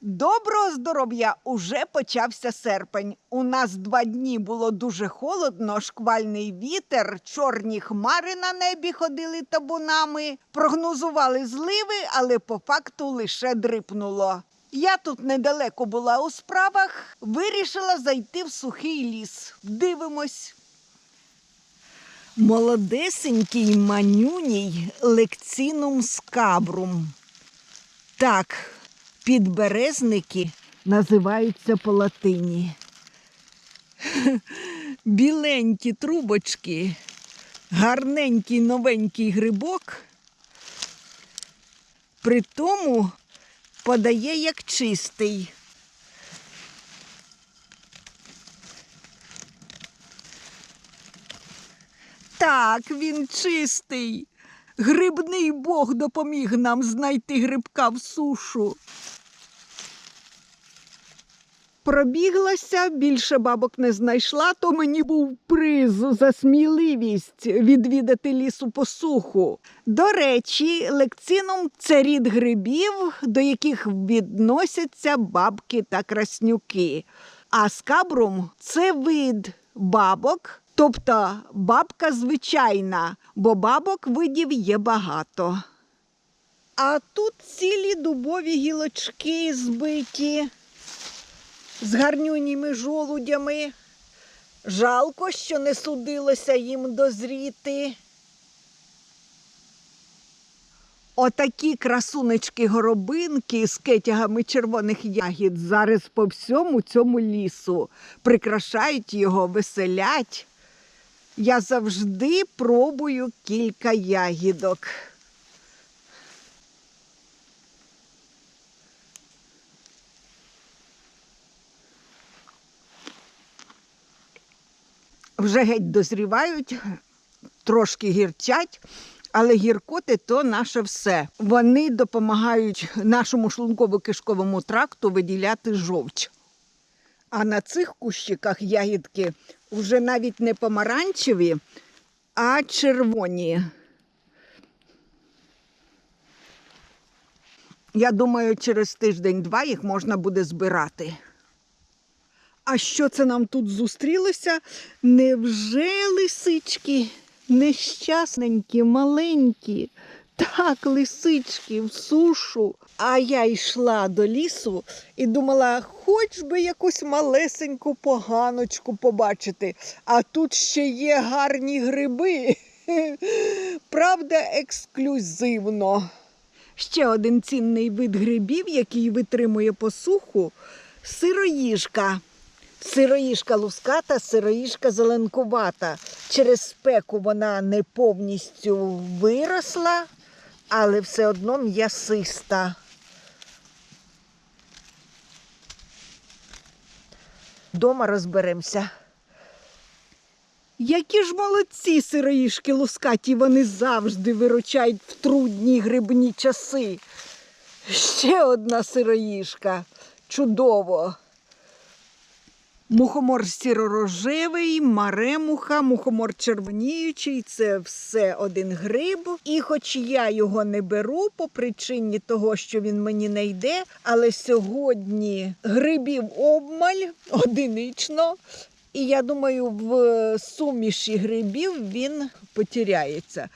Доброго здоров'я! Уже почався серпень. У нас два дні було дуже холодно, шквальний вітер, чорні хмари на небі ходили табунами. Прогнозували зливи, але по факту лише дрипнуло. Я тут недалеко була у справах, вирішила зайти в сухий ліс. Дивимось. Молодесенький манюній лекцинум скабрум. Так, підберезники називаються по латині. Біленькі трубочки, гарненький новенький грибок. При тому подає як чистий. Так, він чистий. Грибний Бог допоміг нам знайти грибка в сушу. Пробіглася, більше бабок не знайшла, то мені був приз за сміливість відвідати лісу посуху. До речі, лекцином це рід грибів, до яких відносяться бабки та краснюки. А скабрум це вид бабок, тобто бабка звичайна, бо бабок видів є багато. А тут цілі дубові гілочки збиті з гарнюніми жолудями. Жалко, що не судилося їм дозріти. Отакі красунечки-горобинки з кетягами червоних ягід зараз по всьому цьому лісу прикрашають його, веселять. Я завжди пробую кілька ягідок. Вже геть дозрівають, трошки гірчать, але гіркоти то наше все. Вони допомагають нашому шлунково-кишковому тракту виділяти жовч. А на цих кущиках ягідки вже навіть не помаранчеві, а червоні. Я думаю, через тиждень-два їх можна буде збирати. А що це нам тут зустрілося? Невже лисички нещасненькі, маленькі? Так, лисички в сушу. А я йшла до лісу і думала, хоч би якусь малесеньку поганочку побачити. А тут ще є гарні гриби. Правда, ексклюзивно. Ще один цінний вид грибів, який витримує посуху сироїжка. Сироїжка луската, сироїжка зеленкувата. Через спеку вона не повністю виросла, але все одно м'ясиста. Дома розберемося. Які ж молодці сироїшки лускаті, вони завжди виручають в трудні грибні часи. Ще одна сироїшка. Чудово. Мухомор сіророжевий, маремуха, мухомор червоніючий це все один гриб. І хоч я його не беру по причині того, що він мені не йде, але сьогодні грибів обмаль одинично. І я думаю, в суміші грибів він потеряється.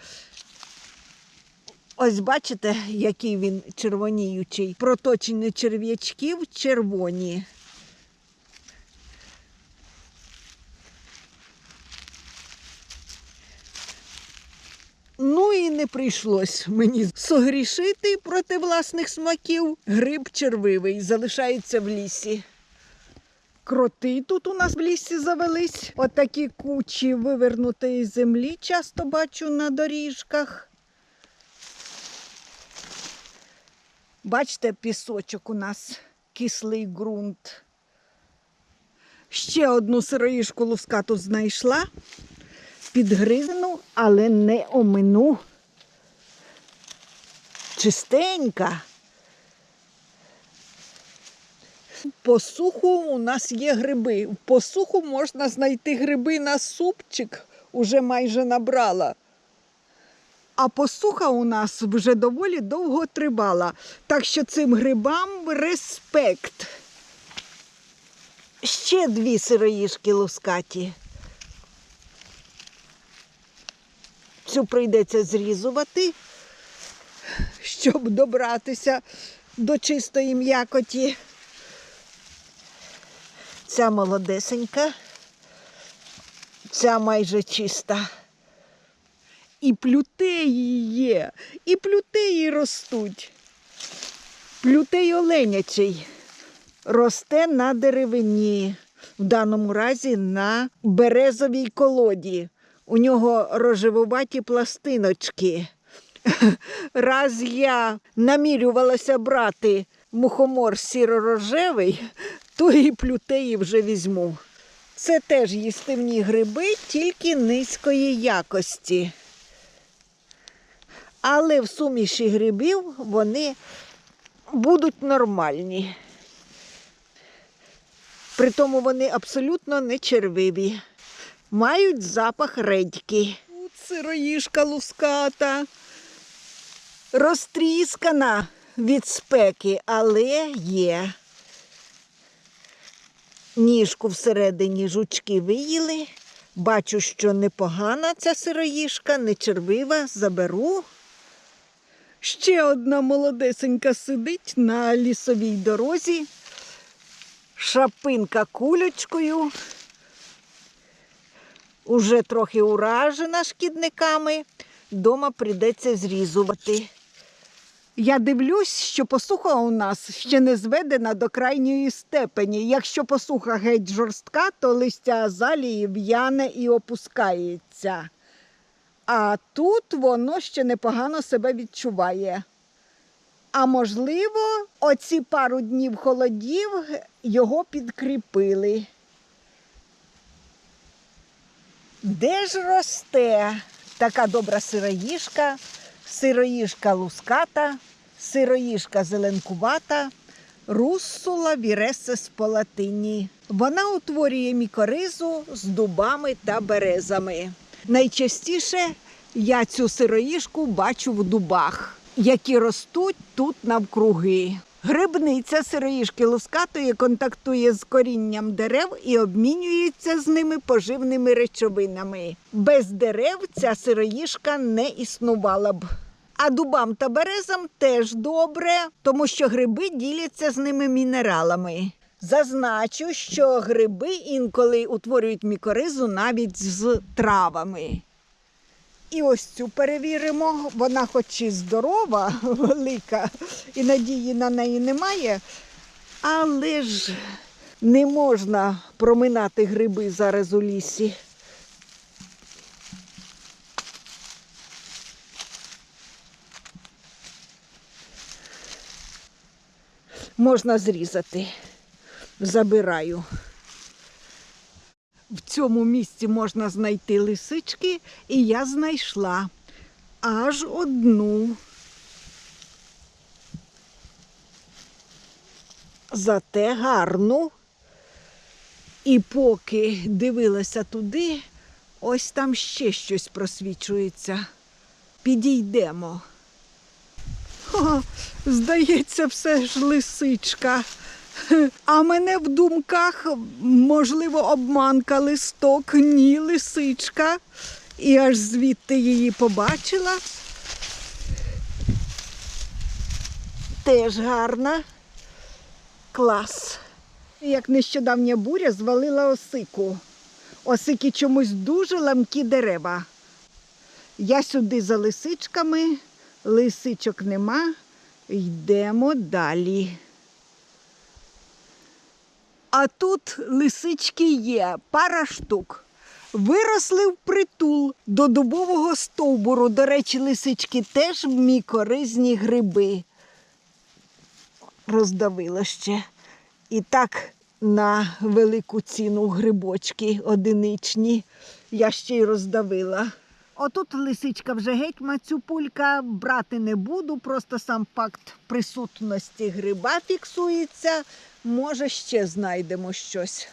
Ось бачите, який він червоніючий. Проточені черв'ячків червоні. Ну і не прийшлось мені согрішити проти власних смаків. Гриб червивий залишається в лісі. Кроти тут у нас в лісі завелись. Отакі кучі вивернутої землі часто бачу на доріжках. Бачите, пісочок у нас кислий ґрунт. Ще одну сироїшку лускату знайшла підгризну, але не омину. Чистенька. По суху у нас є гриби. По суху можна знайти гриби на супчик, уже майже набрала. А посуха у нас вже доволі довго тривала. Так що цим грибам респект. Ще дві сироїшки лускаті. Цю прийдеться зрізувати, щоб добратися до чистої м'якоті. Ця молодесенька, ця майже чиста. І плютеї є, і плютеї ростуть. Плютей оленячий росте на деревині, в даному разі на березовій колоді. У нього рожевуваті пластиночки. Раз я намірювалася брати мухомор сіро-рожевий, то і плютеї вже візьму. Це теж їстивні гриби, тільки низької якості. Але в суміші грибів вони будуть нормальні. Притому вони абсолютно не червиві. Мають запах редьки. Сироїшка луската. Розтріскана від спеки, але є. Ніжку всередині жучки виїли. Бачу, що непогана ця сироїшка, не червива, заберу. Ще одна молодесенька сидить на лісовій дорозі, шапинка кулечкою, уже трохи уражена шкідниками, дома прийдеться зрізувати. Я дивлюсь, що посуха у нас ще не зведена до крайньої степені. Якщо посуха геть жорстка, то листя азалії в'яне і опускається. А тут воно ще непогано себе відчуває. А можливо, оці пару днів холодів його підкріпили. Де ж росте така добра сироїшка, сироїшка луската, сироїшка зеленкувата, руссула віресес по латині. Вона утворює мікоризу з дубами та березами. Найчастіше я цю сироїшку бачу в дубах, які ростуть тут навкруги. Грибниця сироїшки лускатої контактує з корінням дерев і обмінюється з ними поживними речовинами. Без дерев ця сироїшка не існувала б. А дубам та березам теж добре, тому що гриби діляться з ними мінералами. Зазначу, що гриби інколи утворюють мікоризу навіть з травами. І ось цю перевіримо. Вона хоч і здорова, велика, і надії на неї немає, але ж не можна проминати гриби зараз у лісі. Можна зрізати. Забираю. В цьому місці можна знайти лисички, і я знайшла аж одну. Зате гарну. І поки дивилася туди, ось там ще щось просвічується. Підійдемо. О, здається, все ж лисичка. А мене в думках, можливо, обманка листок, ні, лисичка. І аж звідти її побачила. Теж гарна. Клас. Як нещодавня буря звалила осику. Осики чомусь дуже ламкі дерева. Я сюди за лисичками, лисичок нема. Йдемо далі. А тут лисички є, пара штук. Виросли в притул до дубового стовбуру. До речі, лисички теж мікоризні гриби. Роздавила ще. І так на велику ціну грибочки одиничні. Я ще й роздавила. Отут лисичка вже геть мацюпулька, брати не буду, просто сам факт присутності гриба фіксується. Може, ще знайдемо щось.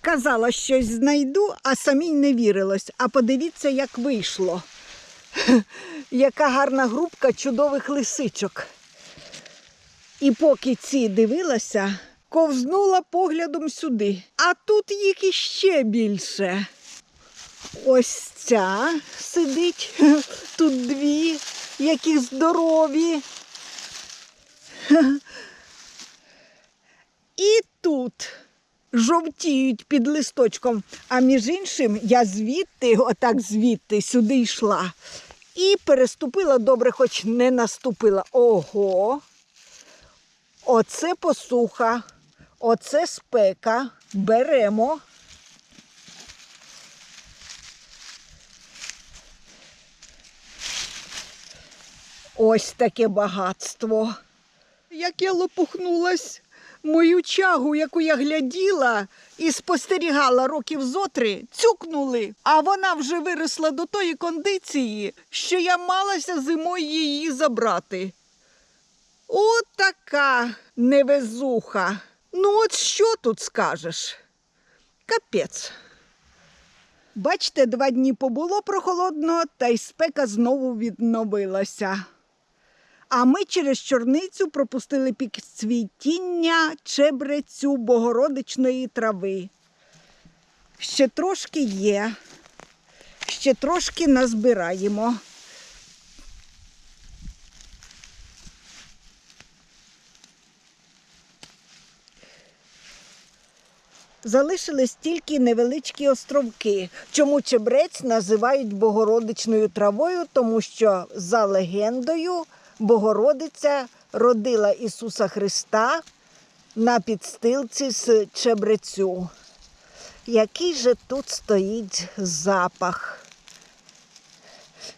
Казала, щось знайду, а самій не вірилось. А подивіться, як вийшло. Яка гарна грубка чудових лисичок. І поки ці дивилася, ковзнула поглядом сюди. А тут їх іще більше. Ось ця сидить, тут дві, які здорові. І тут жовтіють під листочком. А між іншим, я звідти, отак звідти, сюди йшла. І переступила добре, хоч не наступила. Ого. Оце посуха, оце спека. Беремо. Ось таке багатство. Як я лопухнулась мою чагу, яку я гляділа і спостерігала років зотри, цюкнули, а вона вже виросла до тої кондиції, що я малася зимою її забрати. От така невезуха. Ну, от що тут скажеш? Капець. Бачите, два дні побуло прохолодно, та й спека знову відновилася. А ми через чорницю пропустили пік цвітіння чебрецю богородичної трави. Ще трошки є, ще трошки назбираємо. Залишились тільки невеличкі островки. Чому чебрець називають богородичною травою? Тому що за легендою Богородиця родила Ісуса Христа на підстилці з чебрецю. Який же тут стоїть запах?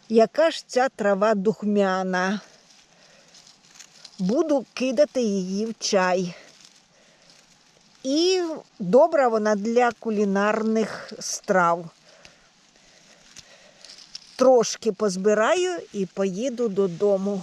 Яка ж ця трава духмяна? Буду кидати її в чай. І добра вона для кулінарних страв. Трошки позбираю і поїду додому.